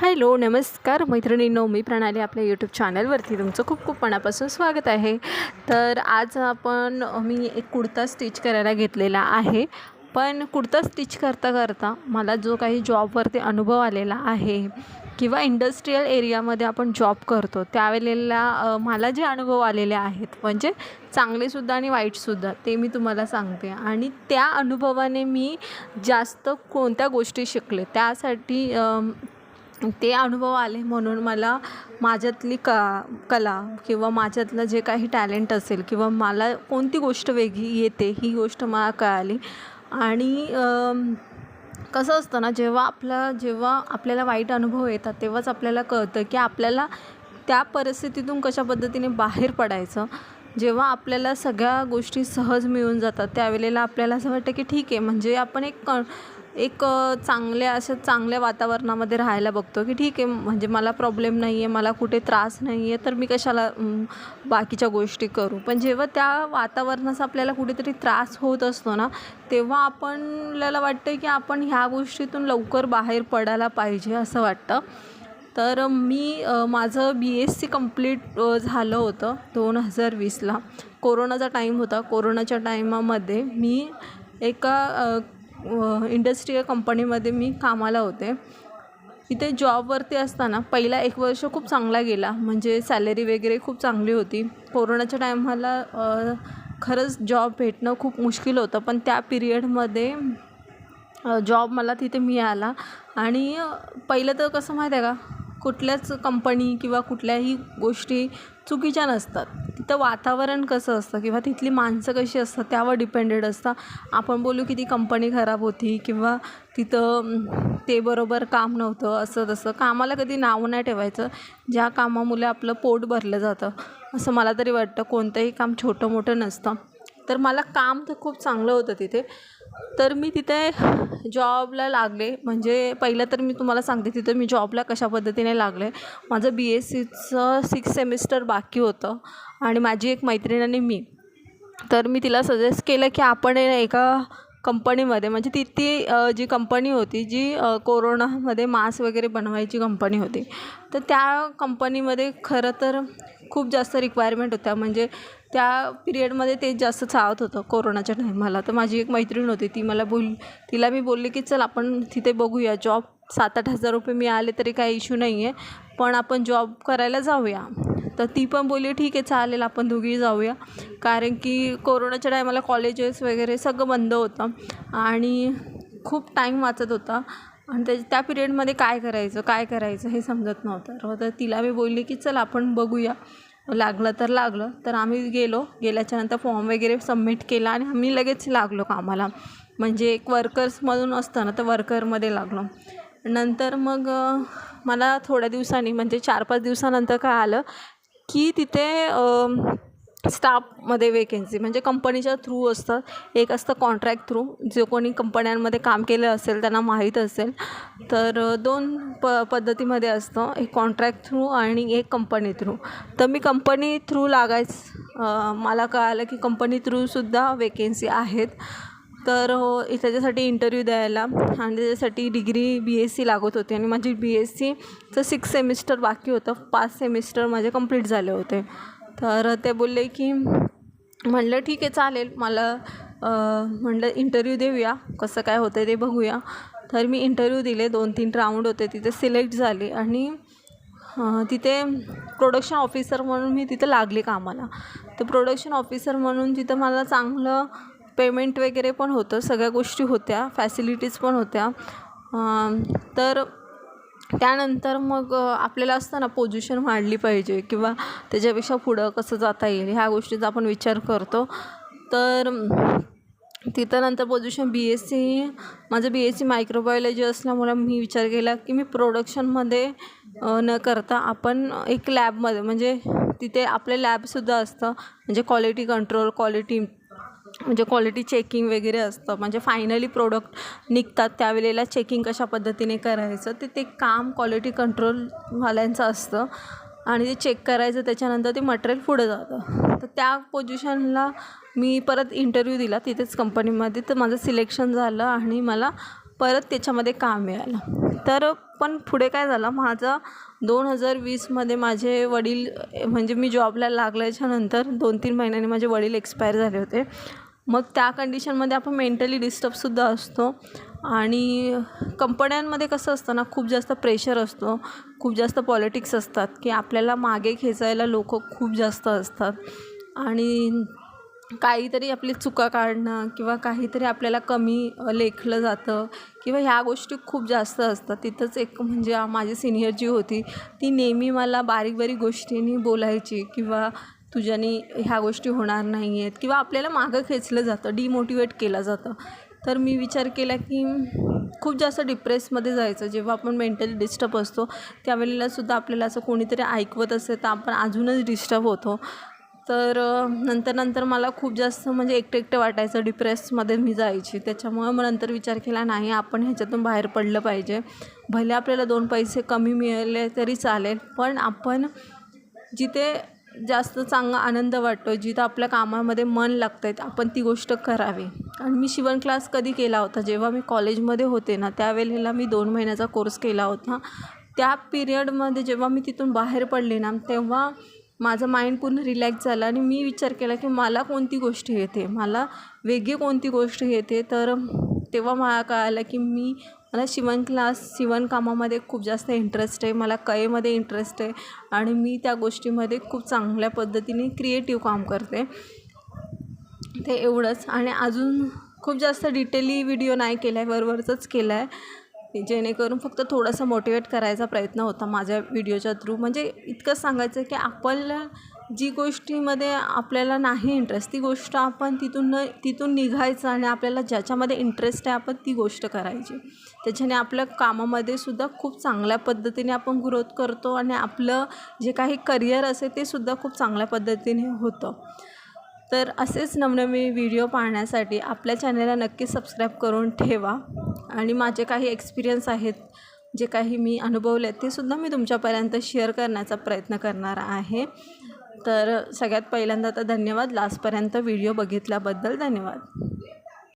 Hello नमस्कार मैत्रिणींनो मी प्रणाली आपल्या यूट्यूब चॅनलवरती तुमचं खूप खूप मनापासून स्वागत आहे. तर आज आपण मी एक कुडता स्टिच करायला घेतलेला आहे. पण कुडता स्टिच करता करता मला जो काही जॉबवरती अनुभव आलेला आहे किंवा इंडस्ट्रीयल एरियामध्ये आपण जॉब करतो त्यावेळेला मला जे अनुभव आलेले आहेत म्हणजे चांगलेसुद्धा आणि वाईटसुद्धा ते मी तुम्हाला सांगते. आणि त्या अनुभवाने मी जास्त कोणत्या गोष्टी शिकले त्यासाठी ते अनुभव आले म्हणून मला माझ्यातली क कला किंवा माझ्यातलं जे काही टॅलेंट असेल किंवा मला कोणती गोष्ट वेगळी येते ही गोष्ट मला कळाली. आणि कसं असतं ना जेव्हा आपला जेव्हा आपल्याला वाईट अनुभव येतात तेव्हाच आपल्याला कळतं की आपल्याला त्या परिस्थितीतून कशा पद्धतीने बाहेर पडायचं. जेव्हा आपल्याला सगळ्या गोष्टी सहज मिळून जातात त्यावेळेला आपल्याला असं वाटतं की ठीक आहे म्हणजे आपण एक क एक चांगल्या अशा चांगल्या वातावरणामध्ये राहायला बघतो की ठीक आहे म्हणजे मला प्रॉब्लेम नाही आहे मला कुठे त्रास नाही आहे तर मी कशाला बाकीच्या गोष्टी करू. पण जेव्हा त्या वातावरणाचा आपल्याला कुठेतरी त्रास होत असतो ना तेव्हा आपल्याला वाटतं की आपण ह्या गोष्टीतून लवकर बाहेर पडायला पाहिजे असं वाटतं. तर मी माझं बी एस सी कंप्लीट झालं होतं दोन हजार वीसला. कोरोनाचा टाईम होता. कोरोनाच्या टाईमामध्ये मी एका इंडस्ट्रीयल कंपनीमध्ये मी कामाला होते. इथे जॉबवरती असताना पहिला एक वर्ष खूप चांगला गेला. म्हणजे सॅलरी वगैरे खूप चांगली होती. कोरोनाच्या टायमाला खरंच जॉब भेटणं खूप मुश्किल होतं. पण त्या पिरियडमध्ये जॉब मला तिथे मिळाला. आणि पहिलं तर कसं माहीत आहे का? कुठल्याच कंपनी किंवा कुठल्याही गोष्टी चुकीच्या नसतात. तिथं वातावरण कसं असतं किंवा तिथली माणसं कशी असतात त्यावर डिपेंडेड असतं. आपण बोलू की ती कंपनी खराब होती किंवा तिथं ते बरोबर काम नव्हतं असं तसं. कामाला कधी नाव नाही ठेवायचं. ज्या कामामुळे आपलं पोट भरलं जातं. असं मला तरी वाटतं. कोणतंही काम छोटं मोठं नसतं. तर मला काम तर खूप चांगलं होतं तिथे. तर मी तिथे जॉबला लागले. म्हणजे पहिलं तर मी तुम्हाला सांगते तिथं मी जॉबला कशा पद्धतीने लागले. माझं बी एस सीचं सिक्स सेमिस्टर बाकी होतं आणि माझी एक मैत्रीण आणि मी. तर मी तिला सजेस्ट केलं की आपण एका कंपनीमध्ये म्हणजे ती ती जी कंपनी होती जी कोरोनामध्ये मास्क वगैरे बनवायची कंपनी होती. तर त्या कंपनीमध्ये खरं तर खूप जास्त रिक्वायरमेंट होत्या. म्हणजे त्या पिरियडमध्ये ते जास्त चालत होतं कोरोनाच्या टायमाला तर माझी एक मैत्रीण होती ती मला बोल तिला मी बोलले की चल आपण तिथे बघूया. जॉब सात आठ हजार रुपये मिळाले तरी काही इश्यू नाही आहे पण आपण जॉब करायला जाऊया. तर ती पण बोलली ठीक आहे चालेल आपण दोघी जाऊया. कारण की कोरोनाच्या टायमाला कॉलेजेस वगैरे सगळं बंद होतं. आणि खूप टाईम वाचत होता. आणि त्या त्या पिरियडमध्ये काय करायचं काय करायचं हे समजत नव्हतं. तर तिला मी बोलली की चल आपण बघूया. लागलं तर लागलं. तर आम्ही गेलो. गेल्याच्यानंतर फॉर्म वगैरे सबमिट केला आणि आम्ही लगेच लागलो कामाला. म्हणजे एक वर्कर्समधून असतं ना तर वर्करमध्ये लागलो. नंतर मग मला थोड्या दिवसांनी म्हणजे चार पाच दिवसानंतर काय आलं की तिथे स्टाफमध्ये वेकेन्सी म्हणजे कंपनीच्या थ्रू असतात एक असतं कॉन्ट्रॅक्ट थ्रू जो कोणी कंपन्यांमध्ये काम केलं असेल त्यांना माहीत असेल तर दोन प पद्धतीमध्ये असतं. एक कॉन्ट्रॅक्ट थ्रू आणि एक कंपनी थ्रू तर मी कंपनी थ्रू लागायच. मला कळालं की कंपनी थ्रूसुद्धा वेकेन्सी आहेत. तर हो, त्याच्यासाठी इंटरव्ह्यू द्यायला आणि त्याच्यासाठी डिग्री बी एस सी लागत होती आणि माझी बी एस सीचं सिक्स सेमिस्टर बाकी होतं. पाच सेमिस्टर माझे कंप्लीट झाले होते. तर ते बोलले की म्हणलं ठीक आहे चालेल. मला म्हणलं इंटरव्ह्यू देऊया. कसं काय होतं ते बघूया. तर मी इंटरव्ह्यू दिले. दोन तीन राऊंड होते. तिथे सिलेक्ट झाले. आणि तिथे प्रोडक्शन ऑफिसर म्हणून मी तिथं लागले कामाला. तर प्रोडक्शन ऑफिसर म्हणून तिथं मला चांगलं पेमेंट वगैरे पण होतं. सगळ्या गोष्टी होत्या. फॅसिलिटीज पण होत्या. तर त्यानंतर मग आपल्याला असतं ना पोझिशन वाढली पाहिजे किंवा त्याच्यापेक्षा पुढं कसं जाता येईल ह्या गोष्टीचा आपण विचार करतो. तर तिथं नंतर पोझिशन बी एस सी माझं बी एस सी मायक्रोबायोलॉजी असल्यामुळे मी विचार केला की मी प्रोडक्शनमध्ये न करता आपण एक लॅबमध्ये म्हणजे तिथे आपले लॅबसुद्धा असतं म्हणजे क्वालिटी कंट्रोल क्वालिटी म्हणजे क्वालिटी चेकिंग वगैरे असतं. म्हणजे फायनली प्रोडक्ट निघतात त्यावेळेला चेकिंग कशा पद्धतीने करायचं ते ते काम क्वालिटी कंट्रोलवाल्यांचं असतं. आणि ते चेक करायचं त्याच्यानंतर ते मटेरियल पुढं जातं. तर त्या पोझिशनला मी परत इंटरव्ह्यू दिला तिथेच कंपनीमध्ये तर माझं सिलेक्शन झालं आणि मला परत त्याच्यामध्ये काम मिळालं? तर पण पुढे काय झालं? माझं दोन हजार वीसमध्ये माझे वडील म्हणजे मी जॉबला लागल्याच्यानंतर दोन तीन महिन्यांनी माझे वडील एक्सपायर झाले होते. मग त्या कंडिशनमध्ये आपण मेंटली डिस्टर्बसुद्धा असतो. आणि कंपन्यांमध्ये कसं असतं ना खूप जास्त प्रेशर असतो. खूप जास्त पॉलिटिक्स असतात की आपल्याला मागे खेचायला लोक खूप जास्त असतात. आणि काहीतरी आपली चुका काढणं किंवा काहीतरी आपल्याला कमी लेखलं जातं किंवा ह्या गोष्टी खूप जास्त असतात. तिथंच एक म्हणजे माझी सिनियर जी होती ती नेहमी मला बारीक बारीक गोष्टींनी बोलायची किंवा तुझ्यानी ह्या गोष्टी होणार नाही आहेत किंवा आपल्याला मागं खेचलं जातं डिमोटिवेट केलं जातं. तर मी विचार केला की खूप जास्त डिप्रेसमध्ये जायचं. जेव्हा आपण मेंटली डिस्टर्ब असतो त्यावेळेला सुद्धा आपल्याला असं कोणीतरी ऐकवत असेल तर आपण अजूनच डिस्टर्ब होतो. तर नंतर नंतर मला खूप जास्त म्हणजे एकटं एकटं वाटायचं. डिप्रेसमध्ये मी जायची. त्याच्यामुळं मग नंतर विचार केला नाही आपण ह्याच्यातून बाहेर पडलं पाहिजे. भले आपल्याला दोन पैसे कमी मिळाले तरी चालेल पण आपण जिथे जास्त चांगला आनंद वाटतो जिथं आपल्या कामामध्ये मन लागतं आहे आपण ती गोष्ट करावी. आणि मी शिवण क्लास कधी केला होता? जेव्हा मी कॉलेजमध्ये होते ना त्यावेळेला मी दोन महिन्याचा कोर्स केला होता. त्या पिरियडमध्ये जेव्हा मी तिथून बाहेर पडले ना तेव्हा माझं माइंड पूर्ण रिलॅक्स झालं आणि मी विचार केला की मला कोणती गोष्ट येते? मला वेगळी कोणती गोष्ट येते? तर तेव्हा मला कळालं की मी मला शिवण क्लास शिवणकामामध्ये खूप जास्त इंटरेस्ट आहे. मला कलेमध्ये इंटरेस्ट आहे. आणि मी त्या गोष्टीमध्ये खूप चांगल्या पद्धतीने क्रिएटिव्ह काम करते. ते एवढंच. आणि अजून खूप जास्त डिटेली व्हिडिओ नाही केला आहे. वरवरचंच केला आहे. जेणेकरून फक्त थोडासा मोटिवेट करायचा प्रयत्न होता माझ्या व्हिडिओच्या थ्रू म्हणजे इतकंच सांगायचं की आपल्याला जी गोष्टीमध्ये आपल्याला नाही इंटरेस्ट ती गोष्ट आपण तिथून न तिथून निघायचं आणि आपल्याला ज्याच्यामध्ये इंटरेस्ट आहे आपण ती गोष्ट करायची. त्याच्याने आपल्या कामामध्ये सुद्धा खूप चांगल्या पद्धतीने आपण ग्रोथ करतो आणि आपलं जे काही करिअर असेल ते सुद्धा खूप चांगल्या पद्धतीने होतं. तर असेच नवनवीन व्हिडिओ पाहण्यासाठी आपल्या चॅनलला नक्की सबस्क्राईब करून ठेवा. आणि माझे काही एक्सपिरियन्स आहेत जे काही मी अनुभवले आहेत ते सुद्धा मी तुमच्यापर्यंत शेअर करण्याचा प्रयत्न करणार आहे. तर सगळ्यात पहिल्यांदा तर धन्यवाद. लास्टपर्यंत व्हिडिओ बघितल्याबद्दल धन्यवाद.